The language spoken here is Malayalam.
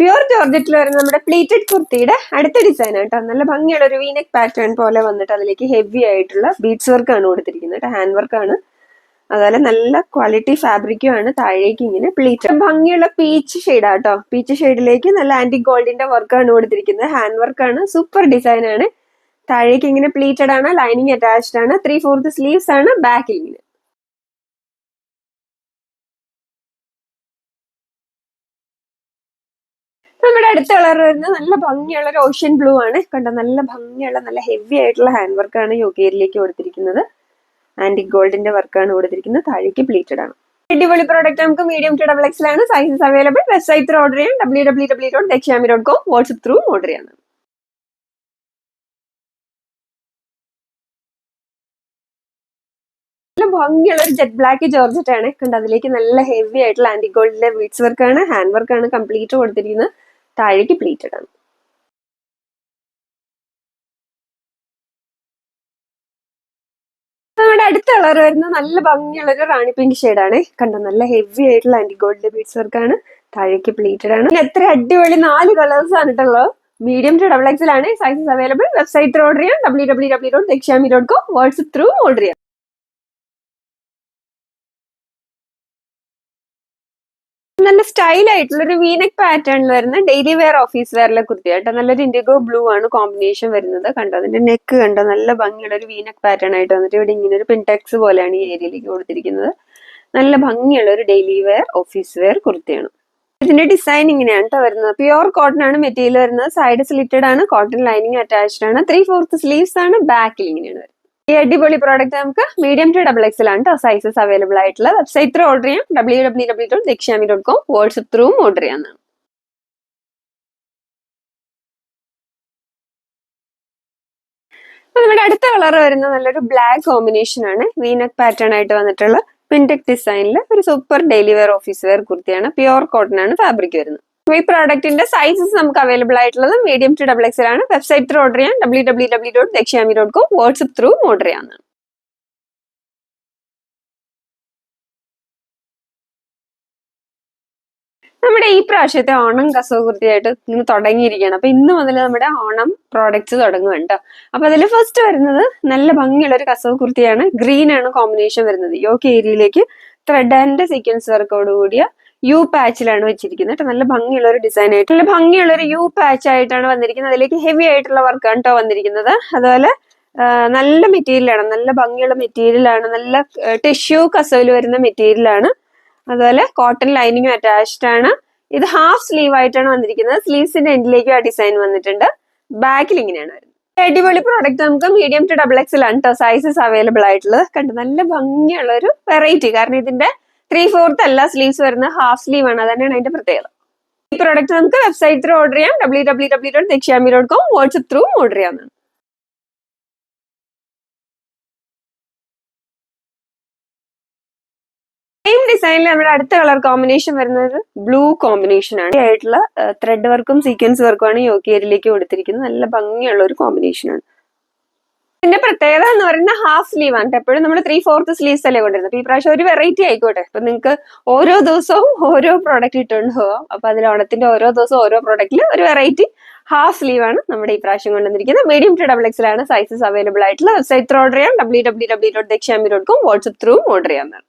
പ്യുർ ജോർജറ്റിൽ വരുന്ന നമ്മുടെ പ്ലീറ്റഡ് കുർത്തിയുടെ അടുത്ത ഡിസൈൻ ആട്ടോ നല്ല ഭംഗിയുള്ള ഒരു വീനക് പാറ്റേൺ പോലെ വന്നിട്ട് അതിലേക്ക് ഹെവി ആയിട്ടുള്ള ബീഡ്സ് വർക്ക് ആണ് കൊടുത്തിരിക്കുന്നത് കേട്ടോ. ഹാൻഡ് വർക്ക് ആണ്. അതുപോലെ നല്ല ക്വാളിറ്റി ഫാബ്രിക്കും ആണ് താഴേക്ക് ഇങ്ങനെ പ്ലീറ്റ് ഭംഗിയുള്ള പീച്ച് ഷെയ്ഡ് ആട്ടോ പീച്ച് ഷെയ്ഡിലേക്ക് നല്ല ആന്റി ഗോൾഡിന്റെ ആണ് കൊടുത്തിരിക്കുന്നത്. ഹാൻഡ് വർക്ക് ആണ്. സൂപ്പർ ഡിസൈൻ ആണ്. താഴേക്ക് ഇങ്ങനെ പ്ലീറ്റഡ് ആണ്. ലൈനിങ് അറ്റാച്ച്ഡ് ആണ്. ത്രീ ഫോർത്ത് സ്ലീവ്സ് ആണ് ബാക്കിൽ ഇങ്ങനെ. നമ്മുടെ അടുത്ത കളർ വരുന്നത് നല്ല ഭംഗിയുള്ള ഒരു ഓഷ്യൻ ബ്ലൂ ആണ്. കണ്ടോ? നല്ല ഭംഗിയുള്ള നല്ല ഹെവി ആയിട്ടുള്ള ഹാൻഡ് വർക്കാണ് യോഗേരിയിലേക്ക് കൊടുത്തിരിക്കുന്നത്. ആന്റി ഗോൾഡിന്റെ വർക്കാണ് കൊടുത്തിരിക്കുന്നത്. താഴേക്ക് പ്ലീറ്റഡ് ആണ്. അടിപൊളി പ്രോഡക്റ്റ് നമുക്ക് medium to double എക്സിലാണ് sizes available website through order ചെയ്യാം W W W dot Dakshyami dot com WhatsApp through order ചെയ്യാം. നല്ല ഭംഗിയുള്ള ഒരു ജെറ്റ് ബ്ലാക്ക് ജോർജറ്റ് ആണ്. കണ്ട്? അതിലേക്ക് നല്ല ഹെവി ആയിട്ടുള്ള ആന്റി ഗോൾഡിലെ വീഡ്സ് വർക്കാണ് ഹാൻഡ് വർക്കാണ് കംപ്ലീറ്റ് കൊടുത്തിരിക്കുന്നത്. താഴേക്ക് പ്ലീറ്റഡ് ആണ് നമ്മുടെ അടുത്ത കളർ വരുന്ന നല്ല ഭംഗിയുള്ള ഒരു റാണി പിങ്ക് ആണ് കണ്ടോ നല്ല ഹെവി ആയിട്ടുള്ള ആന്റി ഗോൾഡ് ബീഡ്സ് വർക്ക് ആണ്. താഴേക്ക് പ്ലീറ്റഡ് ആണ് എത്ര അടിപൊളി നാല് കളേഴ്സ് ആണ് കേട്ടുള്ളത് മീഡിയം ടു ഡബിൾ എക്സൽ ആണ് സൈസസ് അവൈലബിൾ വെബ്സൈറ്റ് ഓർഡർ ചെയ്യാം W W W dot Dakshyami dot com WhatsApp through order ചെയ്യാം. നല്ല സ്റ്റൈൽ ആയിട്ടുള്ള ഒരു വീനക് പാറ്റേണിൽ വരുന്ന ഡെയിലി വെയർ ഓഫീസ് വെയറിലെ കുർത്തി ആയിട്ട് നല്ലൊരു ഇൻഡിഗോ ബ്ലൂ ആണ് കോമ്പിനേഷൻ വരുന്നത്. കണ്ടോ? അതിന്റെ നെക്ക് കണ്ടോ? നല്ല ഭംഗിയുള്ള ഒരു വീനക് പാറ്റേൺ ആയിട്ട് വന്നിട്ട് ഇവിടെ ഇങ്ങനെ ഒരു പിൻടെക്സ് പോലെയാണ് ഈ ഏരിയയിലേക്ക് കൊടുത്തിരിക്കുന്നത്. നല്ല ഭംഗിയുള്ള ഒരു ഡെയിലി വെയർ ഓഫീസ് വെയർ കുർത്തിയാണ്. ഇതിന്റെ ഡിസൈൻ ഇങ്ങനെയാണ് കേട്ടോ വരുന്നത്. പ്യുവർ കോട്ടൺ ആണ് മെറ്റീരിയൽ വരുന്നത്. സൈഡ് സ്ലിറ്റഡ് ആണ്. കോട്ടൺ ലൈനിങ് അറ്റാച്ച്ഡ് ആണ്. ത്രീ ഫോർത്ത് സ്ലീവ്സ് ആണ്. ബാക്കിൽ ഇങ്ങനെയാണ് വരുന്നത്. ഈ അടിപൊളി പ്രോഡക്റ്റ് നമുക്ക് മീഡിയം ടു ഡബിൾ എക്സൽ ആണ് കേട്ടോ സൈസസ് അവൈലബിൾ ആയിട്ടുള്ള വെബ്സൈറ്റ് ത്രൂ ഓർഡർ ചെയ്യാം. W W W dot Dakshyami dot com WhatsApp ത്രൂവും order ചെയ്യാവുന്നതാണ്. നമ്മുടെ അടുത്ത കളർ വരുന്ന നല്ലൊരു ബ്ലാക്ക് കോമ്പിനേഷൻ ആണ് വീനക് പാറ്റേൺ ആയിട്ട് വന്നിട്ടുള്ള പിൻടെക് ഡിസൈനിൽ ഒരു super daily wear office wear കുർത്തിയാണ്. പ്യുവർ കോട്ടൺ ആണ് ഫാബ്രിക് വരുന്നത്. ഈ പ്രോഡക്റ്റിന്റെ സൈസസ് നമുക്ക് അവൈലബിൾ ആയിട്ടുള്ളത് മീഡിയം ടു ഡബിൾ എക്സൽ ആണ്. വെബ്സൈറ്റ് ത്രൂ ഓർഡർ ചെയ്യാൻ W W W dot Dakshyami dot com WhatsApp through order ചെയ്യാവുന്നതാണ്. നമ്മുടെ ഈ പ്രാവശ്യത്തെ ഓണം കസവകുർത്തിയായിട്ട് ഇങ്ങനെ തുടങ്ങിയിരിക്കുകയാണ്. അപ്പൊ ഇന്ന് മുതൽ നമ്മുടെ ഓണം പ്രോഡക്ട്സ് തുടങ്ങും കേട്ടോ അപ്പൊ അതിൽ ഫസ്റ്റ് വരുന്നത് നല്ല ഭംഗിയുള്ള ഒരു കസവ് കുർത്തിയാണ് ഗ്രീൻ ആണ് കോമ്പിനേഷൻ വരുന്നത് യോക്ക് ഏരിയയിലേക്ക് ത്രെഡ് ആൻഡ് സീക്വൻസ് വർക്കോട് കൂടിയ യു പാച്ചിലാണ് വെച്ചിരിക്കുന്നത് കേട്ടോ നല്ല ഭംഗിയുള്ള ഒരു ഡിസൈൻ ആയിട്ട്. നല്ല ഭംഗിയുള്ള ഒരു യു പാച്ച് ആയിട്ടാണ് വന്നിരിക്കുന്നത്. അതിലേക്ക് ഹെവി ആയിട്ടുള്ള വർക്കാണ് കേട്ടോ വന്നിരിക്കുന്നത്. അതുപോലെ നല്ല മെറ്റീരിയലാണ് നല്ല ഭംഗിയുള്ള മെറ്റീരിയലാണ് നല്ല ടിഷ്യൂ കസവിൽ വരുന്ന മെറ്റീരിയലാണ് അതുപോലെ കോട്ടൺ ലൈനിങ്ങും അറ്റാച്ച്ഡ് ആണ്. ഇത് ഹാഫ് സ്ലീവ് ആയിട്ടാണ് വന്നിരിക്കുന്നത്. സ്ലീവ്സിന്റെ എൻഡിലേക്കും ആ ഡിസൈൻ വന്നിട്ടുണ്ട്. ബാക്കിൽ ഇങ്ങനെയാണ് അടിപൊളി പ്രോഡക്റ്റ് നമുക്ക് മീഡിയം ടു ഡബിൾ എക്സ് ആണ് കേട്ടോ സൈസസ് അവൈലബിൾ ആയിട്ടുള്ളത്. കണ്ട്? നല്ല ഭംഗിയുള്ള ഒരു വെറൈറ്റി കാരണം ഇതിന്റെ ത്രീ ഫോർത്ത് അല്ല സ്ലീവ്സ് വരുന്ന ഹാഫ് സ്ലീവ് ആണ്. അതന്നെയാണ് അതിന്റെ പ്രത്യേകത. ഈ പ്രോഡക്റ്റ് നമുക്ക് വെബ്സൈറ്റ് ത്രൂ ഓർഡർ ചെയ്യാം. W W W dot Dakshyami dot com WhatsApp through order ചെയ്യാവുന്നതാണ് സെയിം ഡിസൈനിൽ നമ്മുടെ അടുത്ത കളർ കോമ്പിനേഷൻ വരുന്നത് ബ്ലൂ കോമ്പിനേഷൻ ആണ്. ആയിട്ടുള്ള ത്രെഡ് വർക്കും സീക്വൻസ് വർക്കും ആണ് യോക്കിയരിലേക്ക് കൊടുത്തിരിക്കുന്നത്. നല്ല ഭംഗിയുള്ള ഒരു കോമ്പിനേഷൻ ആണ്. ഇതിന്റെ പ്രത്യേകത എന്ന് പറയുന്നത് ഹാഫ് സ്ലീവ് ആണ്. എപ്പോഴും നമ്മൾ ത്രീ ഫോർത്ത് സ്ലീവ്സ് അല്ലേ കൊണ്ടിരുന്നത് ഈ പ്രാവശ്യം ഒരു വെറൈറ്റി ആയിക്കോട്ടെ. അപ്പൊ നിങ്ങൾക്ക് ഓരോ ദിവസവും ഓരോ പ്രോഡക്റ്റ് ഇട്ടുകൊണ്ട് പോവാം അപ്പൊ അതിൽ ഓണത്തിന്റെ ഓരോ ദിവസവും ഓരോ പ്രോഡക്റ്റിൽ ഒരു വെറൈറ്റി ഹാഫ് സ്ലീവ് ആണ് നമ്മുടെ ഈ പ്രാവശ്യം കൊണ്ടുവന്നിരിക്കുന്നത്. മീഡിയം ടു ഡബിൾ എക്സിലാണ് സൈസസ് അവൈലബിൾ ആയിട്ടുള്ള വെബ്സൈറ്റ് ഓർഡർ ചെയ്യാം W W W dot Dakshyami dot com WhatsApp through order ചെയ്യാവുന്നതാണ്